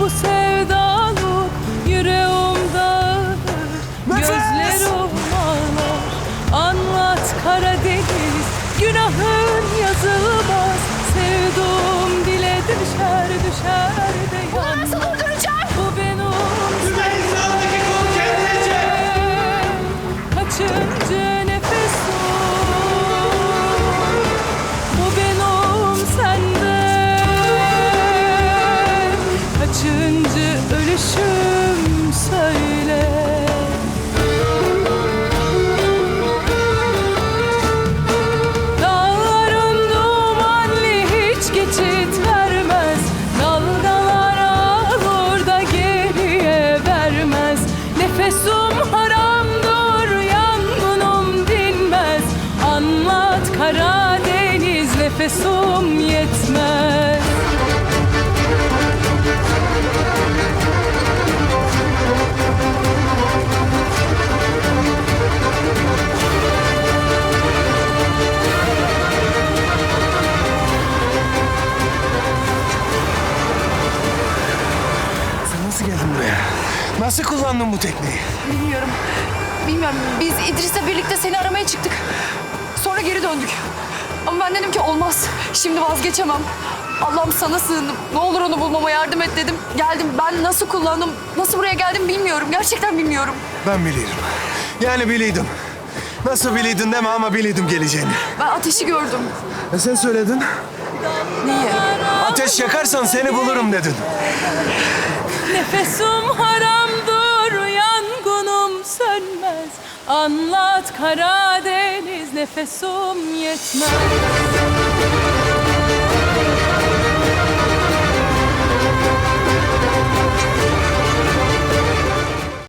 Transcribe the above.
bu sevdalık, bu sevdalık Yüreğim dağılır, gözlerim ağlar Anlat Karadeniz, Nefesum haramdır yangınım dinmez. Anlat Karadeniz nefesum yetmez Nasıl kullandın bu tekneyi? Bilmiyorum. Bilmiyorum. Biz İdris'le birlikte seni aramaya çıktık. Sonra geri döndük. Ama ben dedim ki olmaz. Şimdi vazgeçemem. Allah'ım sana sığındım. Ne olur onu bulmama yardım et dedim. Geldim. Ben nasıl kullandım, nasıl buraya geldim bilmiyorum. Gerçekten bilmiyorum. Ben biliyorum. Yani biliyordum. Nasıl biliydin deme ama biliyordum geleceğini. Ben ateşi gördüm. E sen söyledin. Neyi? Ateş yakarsan seni bulurum dedin. Nefesum haramdır, Anlat Karadeniz, nefesum yetmez.